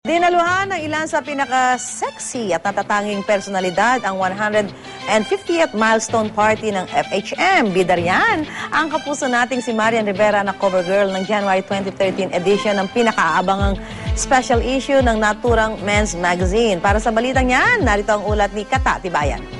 Dinaluhan ng ilan sa pinaka-sexy at natatanging personalidad ang 150th milestone party ng FHM. Bida riyan ang kapuso nating si Marian Rivera na cover girl ng January 2013 edition ng pinakaabangang special issue ng naturang men's magazine. Para sa balitang yan, narito ang ulat ni Kata Tibayan.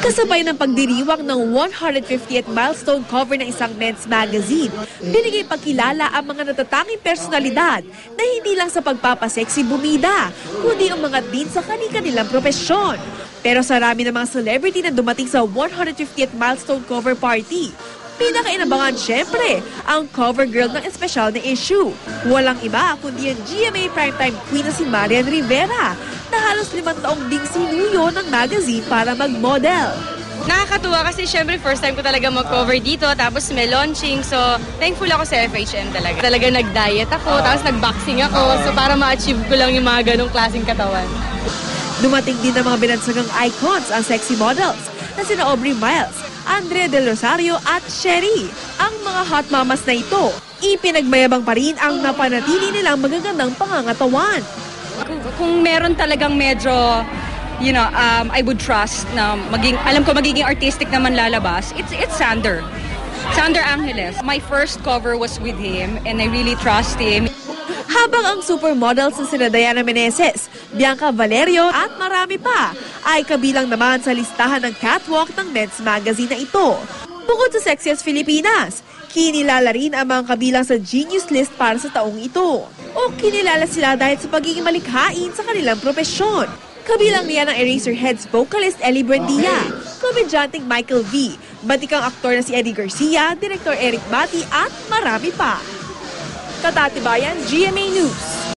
Kasabay ng pagdiriwang ng 150th milestone cover ng isang men's magazine, binigay pagkilala ang mga natatanging personalidad na hindi lang sa pagpapaseksi bumida, kundi ang mga din sa kani-kanilang propesyon. Pero sa rami ng mga celebrity na dumating sa 150th milestone cover party, pinakainabangan syempre ang cover girl ng espesyal na issue. Walang iba kundi ang GMA Primetime Queen na si Marian Rivera na halos limang taong ding sinuyo ng magazine para mag-model. Nakakatuwa kasi syempre first time ko talaga mag-cover dito tapos may launching so thankful ako sa FHM talaga. Talaga nag-diet ako tapos nag-boxing ako so para ma-achieve ko lang yung mga ganong klaseng katawan. Dumating din ang mga binansagang icons ang sexy models na sina Aubrey Miles, Andre Del Rosario at Sherry. Ang mga hot mamas na ito, ipinagmayabang pa rin ang napanatili nilang magagandang pangangatawan. Kung, meron talagang medyo you know, um, I would trust na maging, alam ko magiging artistic naman lalabas, it's, it's Sander. Sander Angeles. My first cover was with him and I really trust him. Habang ang supermodels na sina Diana Meneses, Bianca Valerio at marami pa ay kabilang naman sa listahan ng catwalk ng men's magazine na ito. Bukod sa Sexiest Filipinas, kinilala rin ang mga kabilang sa Genius List para sa taong ito. O kinilala sila dahil sa pagiging malikhain sa kanilang propesyon. Kabilang niya ng Eraserheads vocalist Ellie Buendia, komedyanteng Michael V, batikang aktor na si Eddie Garcia, Director Eric Bati at marami pa. Katatibayan, GMA News.